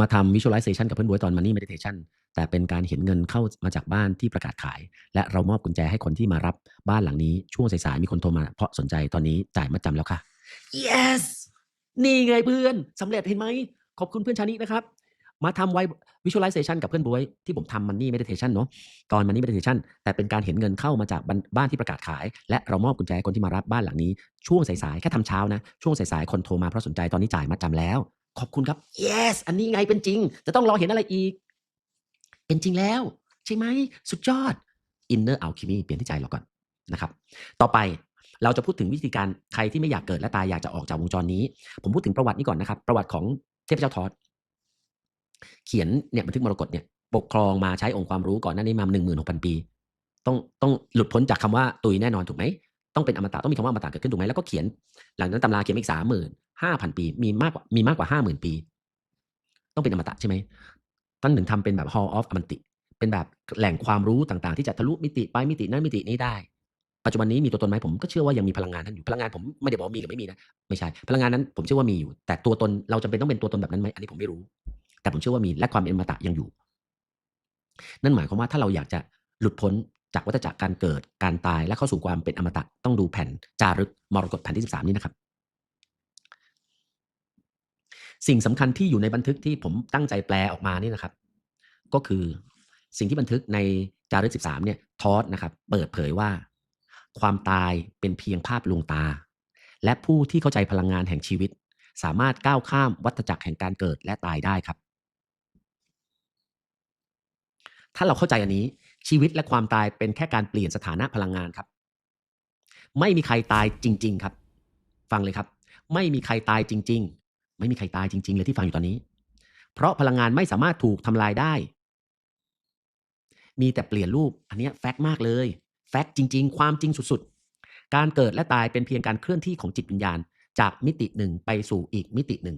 มาทำ visualization กับเพื่อนบวยตอน money meditation แต่เป็นการเห็นเงินเข้ามาจากบ้านที่ประกาศขาย และเรามอบกุญแจให้คนที่มารับบ้านหลังนี้ช่วงสายๆมีคนโทรมาเพราะสนใจตอนนี้จ่ายมัดจำแล้วค่ะ yes นี่ไงเพื่อนสำเร็จเห็นไหม ขอบคุณเพื่อนชานินะครับ มาทำไว้ visualization กับเพื่อนบวย ที่ผมทำ money meditation เนาะตอน money meditation แต่เป็นการเห็นเงินเข้ามาจากบ้านบ้านที่ประกาศขาย และเรามอบกุญแจให้คนที่มารับบ้านหลังนี้ ช่วงสายๆแค่ทำเช้านะช่วงสายๆคนโทรมาเพราะสนใจตอนนี้จ่ายมัดจำแล้ว ขอบคุณครับ yes อันนี้ไงเป็นจริง จะต้องรอเห็นอะไรอีก เป็นจริงแล้ว ใช่ไหม สุดยอด inner alchemy เปลี่ยนที่ใจเราก่อนนะครับ ต่อไปเราจะพูดถึงวิธีการใครที่ไม่อยากเกิดและตายอยากจะออกจากวงจรนี้ ผมพูดถึงประวัตินี้ก่อนนะครับ ประวัติของเทพเจ้าทอดเขียนเนี่ยบันทึกมรกตเนี่ยปกครองมาใช้องค์ความรู้ก่อนหน้านี้มาหนึ่งหมื่นหกพันปี ต้องต้องหลุดพ้นจากคำว่าตุยแน่นอนถูกไหมต้องเป็นอมตะต้องมีคำว่าอมตะเกิดขึ้นถูกไหมแล้วก็เขียนหลังนั้นตำราเขียนอีกสามหมื่น ห้าพันปี มีมากกว่ามีมากกว่าห้าหมื่นปี ต้องเป็นอมตะใช่ไหมท่านถึงทำเป็นแบบ Hall of อมติ เป็นแบบแหล่งความรู้ต่างๆ ที่จะทะลุมิติไปมิตินั้นมิตินี้ได้ ปัจจุบันนี้มีตัวตนไหมผมก็เชื่อว่ายังมีพลังงานนั้นอยู่พลังงานผมไม่ได้บอกมีหรือไม่มีนะไม่ใช่พลังงานนั้นผมเชื่อว่ามีอยู่ แต่ตัวตนเราจำเป็นต้องเป็นตัวตนแบบนั้นไหมอันนี้ผมไม่รู้ แต่ผมเชื่อว่ามีและความเป็นอมตะยังอยู่ นั่นหมายความว่าถ้าเราอยากจะหลุดพ้นจากวัฏจักรการเกิดการตายและเข้าสู่ความเป็นอมตะต้องดูแผ่นจารึกมรกตแผ่นที่ 13 นี้นะครับ สิ่งสำคัญที่อยู่ในบันทึกที่ผมตั้งใจแปลออกมานี่นะครับ ก็คือสิ่งที่บันทึกในจารึก13เนี่ยทอสนะครับ เปิดเผยว่า ความตายเป็นเพียงภาพลวงตา และผู้ที่เข้าใจพลังงานแห่งชีวิต สามารถก้าวข้ามวัฏจักรแห่งการเกิดและตายได้ครับ ถ้าเราเข้าใจอันนี้ชีวิตและความตายเป็นแค่การเปลี่ยนสถานะพลังงานครับ ไม่มีใครตายจริง ๆ ครับ ฟังเลยครับ ไม่มีใครตายจริงๆ ไม่มีใครตายจริง ๆ เลยที่ฟังอยู่ตอนนี้ เพราะพลังงานไม่สามารถถูกทำลายได้ มีแต่เปลี่ยนรูปอันนี้แฟกต์มากเลย แฟกต์จริง ๆ ความจริงสุดๆ การเกิดและตายเป็นเพียงการเคลื่อนที่ของจิตวิญญาณ จากมิติหนึ่งไปสู่อีกมิติหนึ่ง